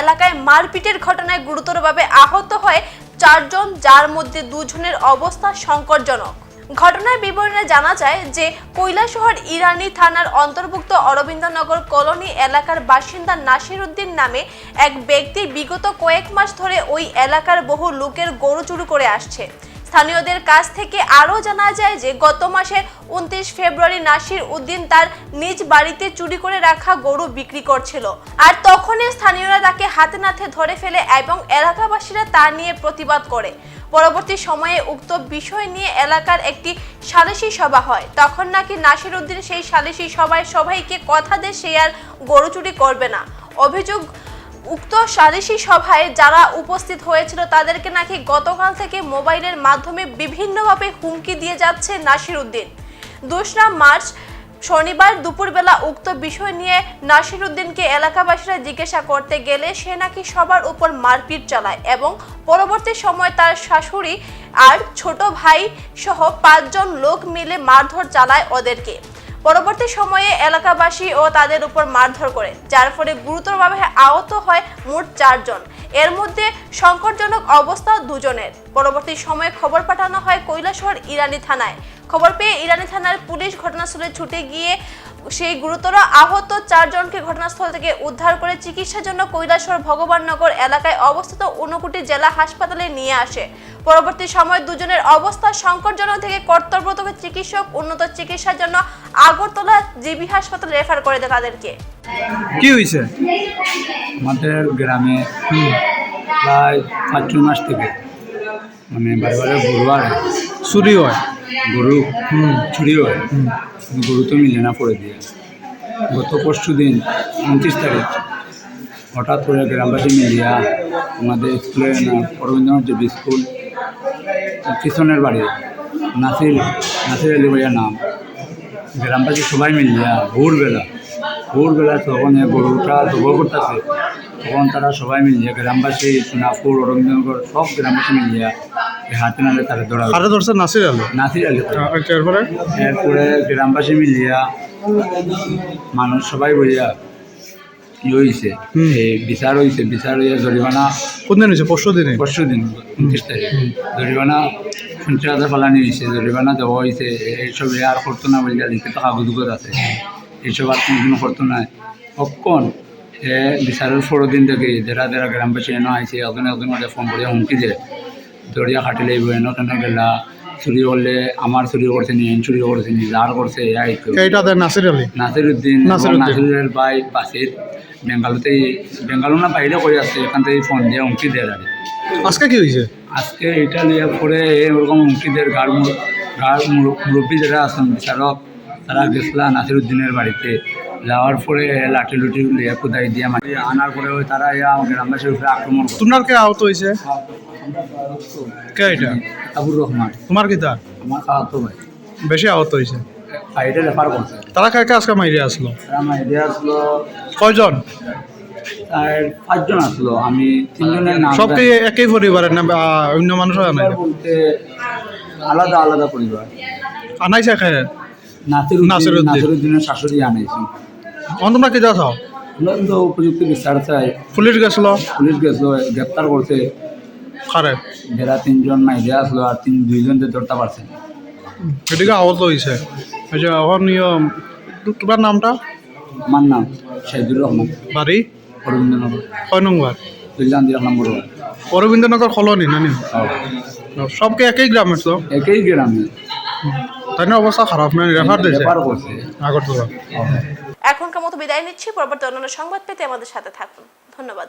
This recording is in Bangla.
এলাকায় মারপিটের ঘটনায় গুরুতরভাবে আহত হয়ে চারজন, যার মধ্যে দুজনের অবস্থা সংকটজনক। ঘটনার বিবরণে জানা যায় যে, কৈলাসহর ইরানি থানার অন্তর্ভুক্ত অরবিন্দনগর কলোনি এলাকার বাসিন্দা নাসির উদ্দিন নামে এক ব্যক্তি বিগত কয়েক মাস ধরে ওই এলাকার বহু লোকের গরু চুরি করে আসছে। স্থানীয়দের কাছ থেকে আরও জানা যায় যে গত মাসের উনত্রিশ ফেব্রুয়ারি নাসির উদ্দিন তার নিজ বাড়িতে চুরি করে রাখা গরু বিক্রি করছিল। আর তখনই স্থানীয়রা তাকে হাতে নাতে ধরে ফেলে এবং এলাকাবাসীরা তা নিয়ে প্রতিবাদ করে। পরবর্তী সময়ে উক্ত বিষয় নিয়ে এলাকার একটি সালিশি সভা হয়। তখন নাকি নাসির উদ্দিন সেই সালিশি সভায় সবাইকে কথা দেয়, সে আর গরু চুরি করবে না। অভিযোগ উক্ত সালিশি সভায় যারা উপস্থিত হয়েছিল, তাদেরকে নাকি গতকাল থেকে মোবাইলের মাধ্যমে বিভিন্নভাবে হুমকি দিয়ে যাচ্ছে নাসির উদ্দিন দোসরা মার্চ, শনিবার দুপুরবেলা উক্ত বিষয় নিয়ে নাসির উদ্দিনকে এলাকাবাসীরা জিজ্ঞাসা করতে গেলে সে নাকি সবার উপর মারপিট চালায় এবং পরবর্তী সময় তার শাশুড়ি আর ছোট ভাই সহ পাঁচজন লোক মিলে মারধর চালায় ওদেরকে। পরবর্তী সময়ে এলাকাবাসী ও তাদের উপর মারধর করে, যার ফলে গুরুতরভাবে আহত হয় মোট চারজন। এর মধ্যে সংকটজনক অবস্থা দুজনের। পরবর্তী সময়ে খবর পাঠানো হয় কৈলাসহর ইরানি থানায়। খবর পেয়ে ইরানি থানার পুলিশ ঘটনাস্থলে ছুটে গিয়ে সেই গুরুতর আহত চারজনকে ঘটনাস্থল থেকে উদ্ধার করে চিকিৎসার জন্য কৈলাসর ভগবাননগর এলাকায় অবস্থিত ঊনকোটি জেলা হাসপাতালে নিয়ে আসে। পরবর্তী সময়ে দুজনের অবস্থা সংকটজনক থেকে কর্তব্যরত চিকিৎসক উন্নত চিকিৎসার জন্য আগরতলা জিবি হাসপাতালে রেফার করে দেয় তাদেরকে। কি হয়েছে? আমাদের গ্রামে প্রায় পাঁচ মাস থেকে মানে বারে বারে গরু আর চুরি হয়? গরু চুরি হয়। গরু তো মিলে না পড়ে দিয়ে। গত পরশু দিন উনত্রিশ তারিখ, হঠাৎ করে গ্রামবাসী মিলিয়া আমাদের স্কুলের নাম অরবিন্দ্রনাথ দেবী স্কুল পিছনের বাড়ি, নাসির নাসির আলী ভাইয়ার নাম। গ্রামবাসী সবাই মিলিয়া ভোরবেলা ভোরবেলা তখন গরুটা জবর করতেছে, তখন তারা সবাই মিলিয়ে গ্রামবাসী, সোনাপুর, অরবিন্দনগর, সব গ্রামবাসী মিলিয়া হাতে নালে তারা ধরা কারে ধরছে নাসির আলো? নাসির আলী। এরপরে? এরপরে গ্রামবাসী মিলিয়া মানুষ সবাই বলিয়া ই হয়েছে এই বিচার হয়েছে বিচার হইয়া জরিমানা কোন দিন হয়েছে পরশু দিনে পরশু দিন উনত্রিশ তারিখ। জরিমানা পঞ্চাশ হাজার ফালানি হয়েছে জরিমানা দেওয়া হয়েছে এইসব আর করতো না বলিয়া লিখিত কাগজ উগজ আছে। এইসব আর কোনোদিনও করতো না অক্ষণ এ বিচারের পরের দিন থেকে যারা যারা গ্রামবাসী এনে আইছে একজন একজন ফোন করিয়া হুমকি দেয়। দরিয়া খাটিলে এনে কেন গেলা চুরি করলে আমার চুরি করছে নি এন চুরি করছে নি যার করছে এ আইতো এইটা দেয় নাসির আলী। নাসিরুদ্দিন নাসিরউদ্দিন। নাসিরুদ্দিনের ভাই বাসির বেঙ্গালুতেই বেঙ্গালু না বাইরে করে আসছে এখান থেকে ফোন দিয়ে হুমকি দেয় আর আজকে কি হয়েছে আজকে এটা নিয়ে পরে এরকম হুমকিদের গাড় গাড় মুর- মুরব্বী যারা আছেন বিচারক তারা গেছিলা নাসিরুদ্দিনের বাড়িতে যাওয়ার পরে লাঠি লুটি লিয়ে কোদাই দিয়ে মাটি আনার পরে তারা গ্রামবাসীর উপরে আক্রমণ তোমার কে আহত হয়েছে কে এটা? আবুর রহমান। তোমার কি তার? আমার খাওয়াতো ভাই। বেশি আহত হয়েছে? ভাইটা রেফার করছে। তারা কাকে আজকে মাইরে আসলো? তারা এদিকে আসলো। কয়জন? আর পাঁচজন আসলো। আমি তিনজনের নাম সব কি একই পরিবারের না অন্য মানুষ না বলতে আলাদা আলাদা পরিবার। আনাইছে খেয়ে নাসির নাসিরউদ্দিন। নাসিরুদ্দিনের শাশুড়ি আনাইছেন অন তোমরা কি যাও? উপযুক্ত বিচার চাই। পুলিশ গেছিল? পুলিশ গেছিল গ্রেপ্তার করছে। যারা তিনজন মাইরে আসলো আর তিন দুইজন যে ধরতে পারছে এদিকে আহত হয়েছে আচ্ছা এখন তোমার নামটা? আমার নাম শাহিদুর রহমান। বাড়ি? অরবিন্দনগর। কয় নম্বর। অরবিন্দনগর কলোনি নানি। সবকে একই গ্রামের তো? একই গ্রামে। তাই না অবস্থা খারাপ না? রেফার দিয়েছে? আগরতলা। এখনকার মতো বিদায় নিচ্ছি পরবর্তী অন্যান্য সংবাদ পেতে আমাদের সাথে থাকুন। ধন্যবাদ।